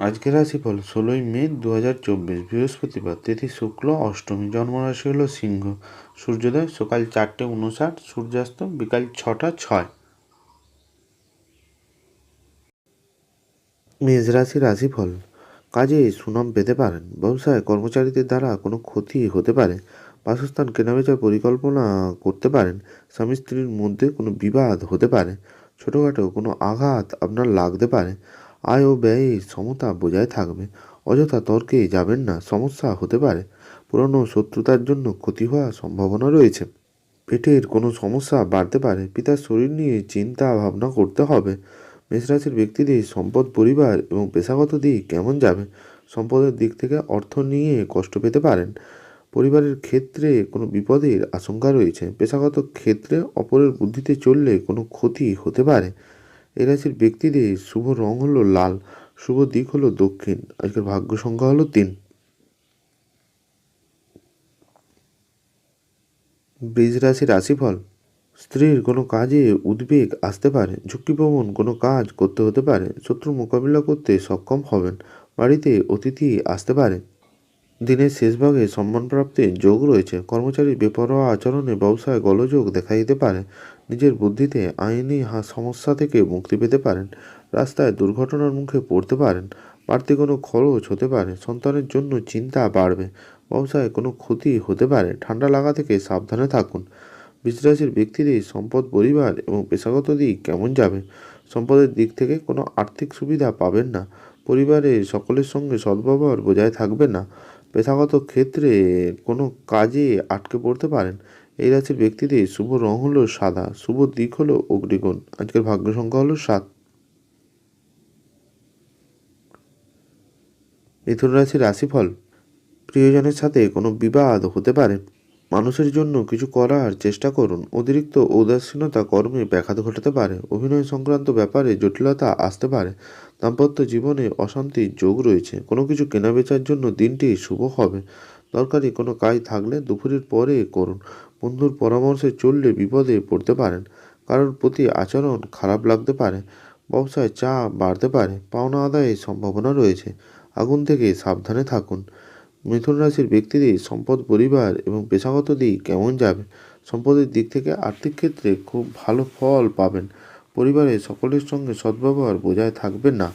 আজকের রাশিফল ষোলোই মে দু হাজার চব্বিশ, বৃহস্পতিবার, তিথি শুক্ল, অষ্টমী জন্মরাশি হল সিংহ, সূর্যোদয় সকাল চারটে উনষাট, সূর্যাস্ত বিকাল ছটা ছয়। মেষ রাশি রাশিফল, কাজে সুনাম পেতে পারেন, ব্যবসায় কর্মচারীদের দ্বারা কোনো ক্ষতি হতে পারে, বাসস্থান কেনাবেচার পরিকল্পনা করতে পারেন, স্বামী স্ত্রীর মধ্যে কোনো বিবাদ হতে পারে, ছোটোখাটো কোনো আঘাত আপনার লাগতে পারে আয় ও ব্যয়ের সমতা বজায় থাকবে। অযথা তর্কে যাবেন না, সমস্যা হতে পারে। পুরনো শত্রুতার জন্য ক্ষতি হওয়ার সম্ভাবনা রয়েছে। পেটের কোনো সমস্যা বাড়তে পারে, পিতার শরীর নিয়ে চিন্তা ভাবনা করতে হবে। মেষরাশির ব্যক্তিদের সম্পদ, পরিবার এবং পেশাগত দিক কেমন যাবে? সম্পদের দিক থেকে অর্থ নিয়ে কষ্ট পেতে পারেন। পরিবারের ক্ষেত্রে কোনো বিপদের আশঙ্কা রয়েছে। পেশাগত ক্ষেত্রে অপরের বুদ্ধিতে চললে কোনো ক্ষতি হতে পারে। এই রাশির ব্যক্তিদের শুভ রং হলো লাল, শুভ দিক হলো দক্ষিণ। আজকের ভাগ্য সংখ্যা হলো তিন। বীজ রাশি রাশিফল, স্ত্রীর কোনো কাজে উদ্বেগ আসতে পারে ঝুঁকিপ্রবণ কোনো কাজ করতে হতে পারে, শত্রু মোকাবিলা করতে সক্ষম হবেন, বাড়িতে অতিথি আসতে পারে। দিনের শেষ ভাগে যোগ রয়েছে কর্মচারীর বেপরোয়া আচরণে ব্যবসায় গোলযোগ দেখা দিতে পারে নিজের বুদ্ধিতে আইনি সমস্যা থেকে মুক্তি পেতে পারেন। রাস্তায় দুর্ঘটনার মুখে পড়তে পারেন। বাড়তি কোনো খরচ হতে পারে। সন্তানের জন্য চিন্তা বাড়বে। ব্যবসায় কোনো ক্ষতি হতে পারে। ঠান্ডা লাগা থেকে সাবধানে থাকুন। বিশ্বাসের ব্যক্তিদের সম্পদ পরিবার এবং পেশাগত দিক কেমন যাবে? সম্পদের দিক থেকে কোনো আর্থিক সুবিধা পাবেন না। পরিবারে সকলের সঙ্গে সদ্ব্যবহার বজায় থাকবে না। পেশাগত ক্ষেত্রে কোনো কাজে আটকে পড়তে পারেন। এই রাশির ব্যক্তিদের শুভ রং হলো সাদা, শুভ দিক হলো অগ্নিকোণ। আজকের ভাগ্য সংখ্যা হলো সাত। মিথুন রাশির রাশিফল, প্রিয়জনের সাথে কোনো বিবাদ হতে পারে। মানুষের জন্য কিছু করার চেষ্টা করুন। অতিরিক্ত উদাসীনতা কর্মে ব্যাঘাত ঘটাতে পারে। অভিনয় সংক্রান্ত ব্যাপারে জটিলতা আসতে পারে। দাম্পত্য জীবনে অশান্তির যোগ রয়েছে। কোনো কিছু কেনাবেচার জন্য দিনটি শুভ হবে। দরকারি কোনো কাজ থাকলে দুপুরের পরে করুন। বন্ধুর পরামর্শে চললে বিপদে পড়তে পারেন। কারোর প্রতি আচরণ খারাপ লাগতে পারে, ব্যবসায় চাপ বাড়তে পারে, পাওনা আদায়ের সম্ভাবনা রয়েছে। আগুন থেকে সাবধানে থাকুন। মিথুন রাশির ব্যক্তিদের সম্পদ, পরিবার এবং পেশাগত দিক কেমন যাবে? সম্পদের দিক থেকে আর্থিক ক্ষেত্রে খুব ভালো ফল পাবেন। পরিবারের সকলের সঙ্গে সদ্ব্যবহার বজায় থাকবে না।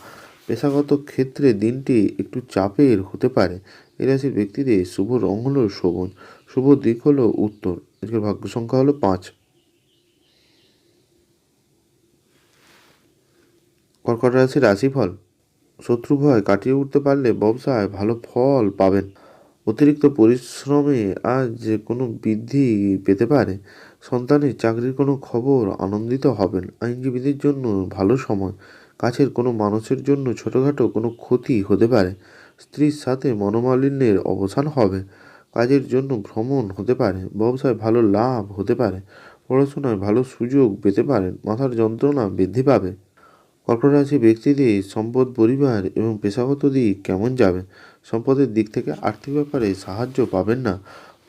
পেশাগত ক্ষেত্রে দিনটি একটু চাপের হতে পারে। এ রাশির ব্যক্তিদের শুভ রং হলো সবুজ, শুভ দিক হলো উত্তর। আজকের ভাগ্য সংখ্যা হলো পাঁচ। কর্কট রাশি রাশিফল, শত্রু ভয় কাটিয়ে উঠতে পারলে ব্যবসায় ভালো ফল পাবেন। অতিরিক্ত পরিশ্রমে আজ যে কোনো বৃদ্ধি পেতে পারে। সন্তানের চাকরির কোনো খবর আনন্দিত হবেন। আইনজীবীদের জন্য ভালো সময়। কাছের কোনো মানুষের জন্য ছোটোখাটো কোনো ক্ষতি হতে পারে। স্ত্রীর সাথে মনোমালিন্যের অবসান হবে। কাজের জন্য ভ্রমণ হতে পারে, ব্যবসায় ভালো লাভ হতে পারে, পড়াশোনায় ভালো সুযোগ পেতে পারেন মাথার যন্ত্রণা বৃদ্ধি পাবে। কর্কট ব্যক্তিদের সম্পদ, পরিবার এবং পেশাগত দিক কেমন যাবে? সম্পদের দিক থেকে আর্থিক ব্যাপারে সাহায্য পাবেন না,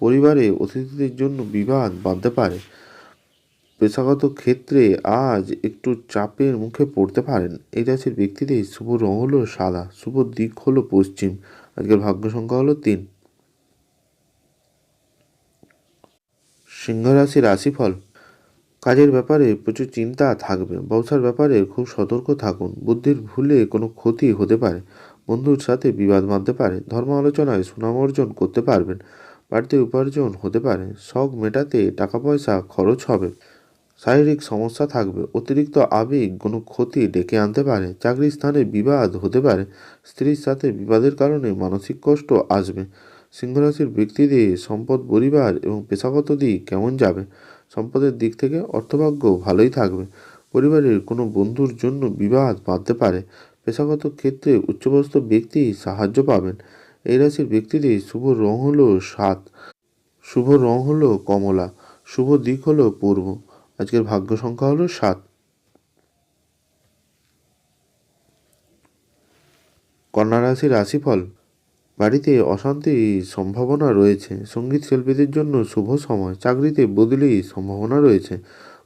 পরিবারে অতিথিদের জন্য বিবাদ বাঁধতে পারে। পেশাগত ক্ষেত্রে আজ একটু চাপের মুখে পড়তে পারেন। এই রাশির ব্যক্তিদের শুভ রং হলো সাদা, শুভ দিক হলো পশ্চিম। আজকের ভাগ্য সংখ্যা হলো তিন। সিংহ রাশি রাশিফল। কাজের ব্যাপারে প্রচুর চিন্তা থাকবে। ব্যবসার ব্যাপারে খুব সতর্ক থাকুন। বুদ্ধির ভুলে কোনো ক্ষতি হতে পারে। বন্ধুর সাথে বিবাদ বাঁধতে পারে। ধর্ম আলোচনায় সুনাম অর্জন করতে পারবেন। বাড়তি উপার্জন হতে পারে। শখ মেটাতে টাকা পয়সা খরচ হবে। শারীরিক সমস্যা থাকবে। অতিরিক্ত আবেগ কোনো ক্ষতি ডেকে আনতে পারে। চাকরির স্থানে বিবাদ হতে পারে। স্ত্রীর সাথে বিবাদের কারণে মানসিক কষ্ট আসবে। সিংহরাশির ব্যক্তিদের সম্পদ, পরিবার এবং পেশাগত দিক কেমন যাবে? সম্পদের দিক থেকে অর্থভাগ্য ভালোই থাকবে। পরিবারের কোনো বন্ধুর জন্য বিবাদ বাঁধতে পারে। পেশাগত ক্ষেত্রে উচ্চপদস্থ ব্যক্তি সাহায্য পাবেন। এই রাশির ব্যক্তিদের শুভ রং হলো সাত, শুভ রং হলো কমলা, শুভ দিক হলো পূর্ব। আজকের ভাগ্য সংখ্যা হলো সাত। কন্যা রাশির রাশিফল বাড়িতে অশান্তির সম্ভাবনা রয়েছে। সংগীত শিল্পীদের জন্য শুভ সময়। চাকরিতে বদলির সম্ভাবনা রয়েছে।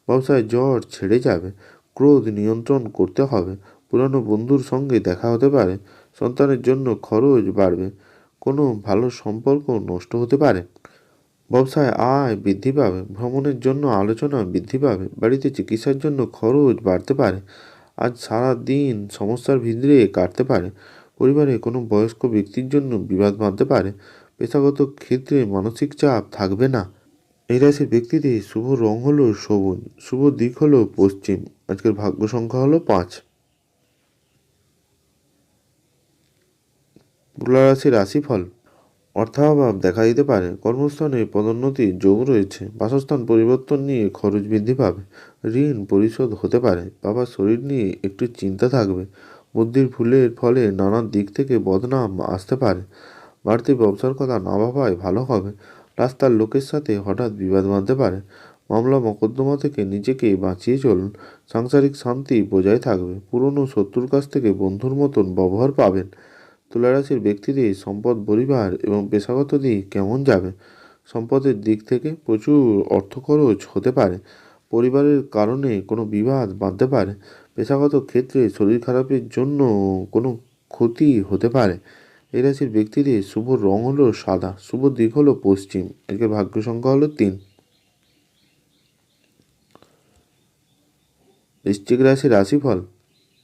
ব্যবসায় জ্বর ছেড়ে যাবে। ক্রোধ নিয়ন্ত্রণ করতে হবে। পুরানো বন্ধুর সঙ্গে দেখা হতে পারে। সন্তানের জন্য খরচ বাড়বে। কোনো ভালো সম্পর্ক নষ্ট হতে পারে। ব্যবসায় আয় বৃদ্ধি পাবে। ভ্রমণের জন্য আলোচনা বৃদ্ধি পাবে। বাড়িতে চিকিৎসার জন্য খরচ বাড়তে পারে। আজ সারা দিন সমস্যার ভিতরে কাটতে পারে। পরিবারে কোনো বয়স্ক ব্যক্তির জন্য বিবাদ বাঁধতে পারে, পেশাগত ক্ষেত্রে মানসিক চাপ থাকবে না। এই রাশির ব্যক্তিদের শুভ রং হলো সবুজ শুভ দিক হলো পশ্চিম। আজকের ভাগ্য সংখ্যা হলো পাঁচ। তুলা রাশির রাশিফল, অর্থাভাব দেখা দিতে পারে। কর্মস্থানে পদোন্নতির যোগ রয়েছে। বাসস্থান পরিবর্তন নিয়ে খরচ বৃদ্ধি পাবে। ঋণ পরিশোধ হতে পারে। বাবার শরীর নিয়ে একটু চিন্তা থাকবে। বুদ্ধির ভুলের ফলে নানান দিক থেকে বদনাম আসতে পারে। বাড়তি ব্যবসার কথা না ভাবায় ভালো হবে। রাস্তার লোকের সাথে হঠাৎ বিবাদ বাঁধতে পারে। মামলা মকদ্দমা থেকে নিজেকে বাঁচিয়ে চলুন। সাংসারিক শান্তি বজায় থাকবে। পুরনো শত্রুর কাছ থেকে বন্ধুর মতন ব্যবহার পাবেন। তুলারাশির ব্যক্তিদের সম্পদ, পরিবার এবং পেশাগত দিক কেমন যাবে? সম্পদের দিক থেকে প্রচুর অর্থ খরচ হতে পারে। পরিবারের কারণে কোনো বিবাদ বাঁধতে পারে। পেশাগত ক্ষেত্রে শরীর খারাপের জন্য কোনো ক্ষতি হতে পারে। এই রাশির ব্যক্তিদের শুভ রং হলো সাদা, শুভ দিক হলো পশ্চিম, একে ভাগ্য সংখ্যা হলো তিন। বৃশ্চিক রাশির রাশিফল,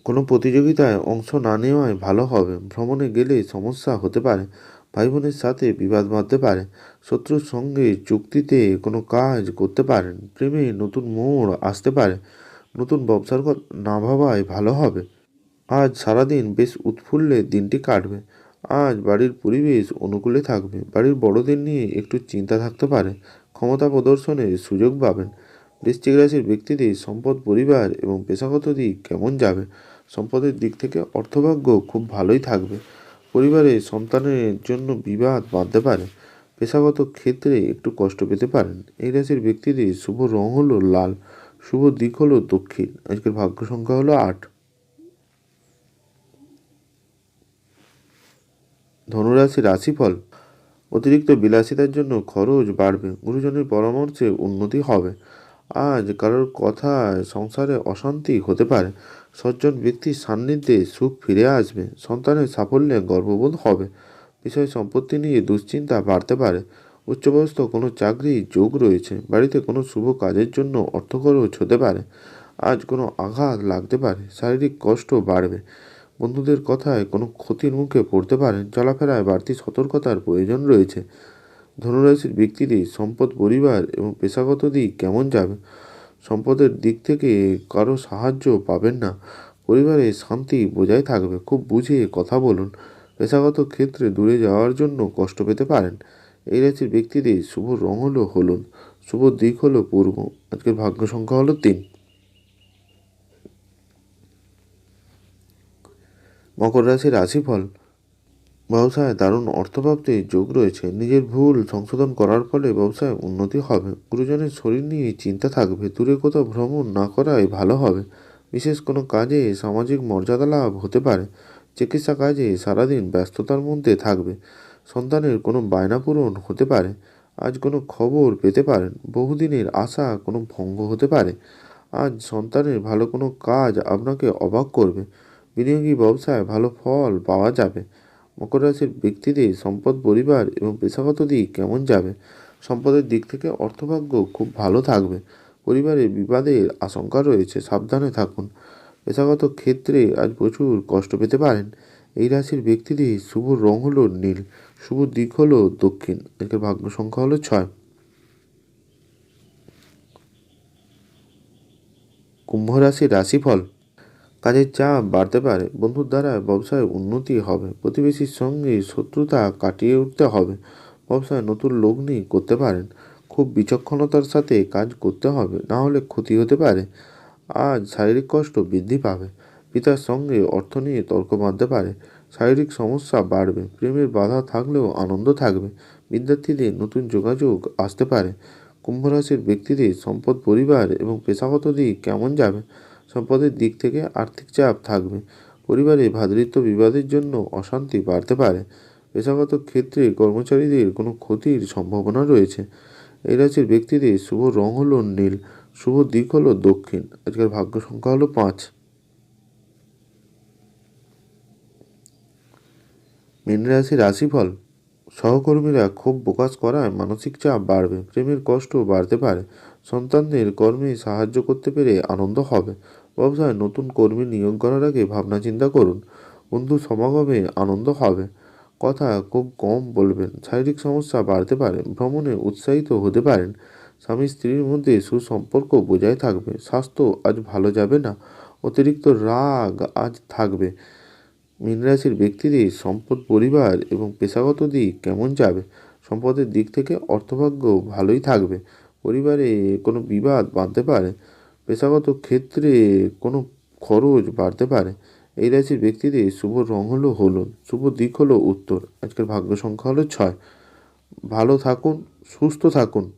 কোনো প্রতিযোগিতায় অংশ না নেওয়ায় ভালো হবে। ভ্রমণে গেলে সমস্যা হতে পারে ভাই বোনের সাথে বিবাদ বাঁধতে পারে, শত্রুর সঙ্গে চুক্তিতে কোনো কাজ করতে পারেন, প্রেমে নতুন মোড় আসতে পারে। নতুন ব্যবসার না ভাবাই ভালো হবে। আজ সারাদিন বেশ উৎফুল্লে দিনটি কাটবে। আজ বাড়ির পরিবেশ অনুকূলে থাকবে। বাড়ির বড়দের নিয়ে একটু চিন্তা থাকতে পারে। ক্ষমতা প্রদর্শনের সুযোগ পাবেন। বৃশ্চিক রাশির ব্যক্তিদের সম্পদ পরিবার এবং পেশাগত দিক কেমন যাবে? সম্পদের দিক থেকে অর্থভাগ্য খুব ভালোই থাকবে। পরিবারে সন্তানের জন্য বিবাদ বাঁধতে পারে। পেশাগত ক্ষেত্রে একটু কষ্ট পেতে পারেন। এই রাশির ব্যক্তিদের শুভ রং হলো লাল। শুভ দিক হলো দক্ষিণ। আজকের ভাগ্য সংখ্যা হলো আট। ধনুরাশি রাশিফল, অতিরিক্ত বিলাসিতার জন্য খরচ বাড়বে। গুরুজনের পরামর্শে উন্নতি হবে। আজ কারোর কথায় সংসারে অশান্তি হতে পারে। সজ্জন ব্যক্তির সান্নিধ্যে সুখ ফিরে আসবে। সন্তানের সাফল্যে গর্ববোধ হবে। বিষয় সম্পত্তি নিয়ে দুশ্চিন্তা বাড়তে পারে। উচ্চবয়স্ক কোনো চাকরি যোগ রয়েছে, বাড়িতে কোনো শুভ কাজের জন্য অর্থ খরচ হতে পারে, আজ কোনো আঘাত লাগতে পারে, শারীরিক কষ্ট বাড়বে। বন্ধুদের কথায় কোনো ক্ষতির মুখে পড়তে পারেন চলাফেরায় বাড়তি সতর্কতার প্রয়োজন রয়েছে। ধনুরাশির ব্যক্তিদের সম্পদ পরিবার এবং পেশাগত দিক কেমন যাবে? সম্পদের দিক থেকে কারও সাহায্য পাবেন না। পরিবারে শান্তি বজায় থাকবে, খুব বুঝে কথা বলুন। পেশাগত ক্ষেত্রে দূরে যাওয়ার জন্য কষ্ট পেতে পারেন। এই রাশির ব্যক্তিদের শুভ রং হলো হলুদ, শুভ দিক হলো পূর্ব, আজকের ভাগ্য সংখ্যা হলো তিন। মকর রাশির রাশিফল, ব্যবসায় দারুণ অর্থপ্রাপ্তির যোগ রয়েছে, নিজের ভুল সংশোধন করার ফলে ব্যবসায় উন্নতি হবে, গুরুজনের শরীর নিয়ে চিন্তা থাকবে, দূরে কোথাও ভ্রমণ না করাই ভালো হবে, বিশেষ কোনো কাজে সামাজিক মর্যাদা লাভ হতে পারে, চিকিৎসা কাজে সারাদিন ব্যস্ততার মধ্যে থাকবে সন্তানের কোনো বায়না পূরণ হতে পারে, আজ কোনো খবর পেতে পারেন, বহুদিনের আশা কোনো ভঙ্গ হতে পারে। আজ সন্তানের ভালো কোনো কাজ আপনাকে অবাক করবে। বিনিয়োগী ব্যবসায় ভালো ফল পাওয়া যাবে। মকর রাশির ব্যক্তিদের সম্পদ পরিবার এবং পেশাগত দিক কেমন যাবে? সম্পদের দিক থেকে অর্থভাগ্য খুব ভালো থাকবে। পরিবারে বিবাদের আশঙ্কা রয়েছে, সাবধানে থাকুন। পেশাগত ক্ষেত্রে আজ প্রচুর কষ্ট পেতে পারেন। এই রাশির ব্যক্তিদের শুভ রং হলো নীল। শুভ দিক হলো দক্ষিণ এদের ভাগ্য সংখ্যা হলো ছয়। কুম্ভ রাশির রাশিফল, কাজের চাপ বাড়তে পারে, বন্ধুর দ্বারা ব্যবসায় উন্নতি হবে, প্রতিবেশীর সঙ্গে শত্রুতা কাটিয়ে উঠতে হবে, ব্যবসায় নতুন লগ্নি করতে পারেন, খুব বিচক্ষণতার সাথে কাজ করতে হবে, না হলে ক্ষতি হতে পারে, আজ শারীরিক কষ্ট বৃদ্ধি পাবে, পিতার সঙ্গে অর্থ নিয়ে তর্ক বাঁধতে পারে শারীরিক সমস্যা বাড়বে, প্রেমের বাধা থাকলেও আনন্দ থাকবে, বিদ্যার্থীদের নতুন যোগাযোগ আসতে পারে কুম্ভ রাশির ব্যক্তিদের সম্পদ পরিবার এবং পেশাগত দিক কেমন যাবে, সম্পদের দিক থেকে আর্থিক চাপ থাকবে, পরিবারে ভ্রাতৃত্ব বিবাদের জন্য অশান্তি বাড়তে পারে, পেশাগত ক্ষেত্রে কর্মচারীদের কোনো ক্ষতির সম্ভাবনা রয়েছে, এই রাশির ব্যক্তিদের শুভ রং হলো নীল, শুভ দিক হলো দক্ষিণ, আজকের ভাগ্য সংখ্যা হলো পাঁচ। মীন রাশি রাশিফল, সহকর্মীরা ক্ষোভ প্রকাশ করায় মানসিক চাপ বাড়বে, প্রেমের কষ্ট বাড়তে পারে। সন্তানদের কর্মে সাহায্য করতে পেরে আনন্দ হবে। ব্যবসায় নতুন কর্মী নিয়োগ করার আগে ভাবনা চিন্তা করুন। বন্ধু সমাগমে আনন্দ হবে। কথা খুব কম বলবেন, শারীরিক সমস্যা বাড়তে পারে, ভ্রমণে উৎসাহিত হতে পারেন। স্বামী স্ত্রীর মধ্যে সুসম্পর্ক বজায় থাকবে, স্বাস্থ্য আজ ভালো যাবে না, অতিরিক্ত রাগ আজ থাকবে। মীন রাশির ব্যক্তিদের সম্পদ পরিবার এবং পেশাগত দিক কেমন যাবে? সম্পদের দিক থেকে অর্থভাগ্য ভালোই থাকবে। পরিবারে কোনো বিবাদ বাঁধতে পারে। পেশাগত ক্ষেত্রে কোনো খরচ বাড়তে পারে। এই রাশির ব্যক্তিদের শুভ রং হলো হলুদ, শুভ দিক হলো উত্তর। আজকের ভাগ্য সংখ্যা হলো ছয়। ভালো থাকুন, সুস্থ থাকুন।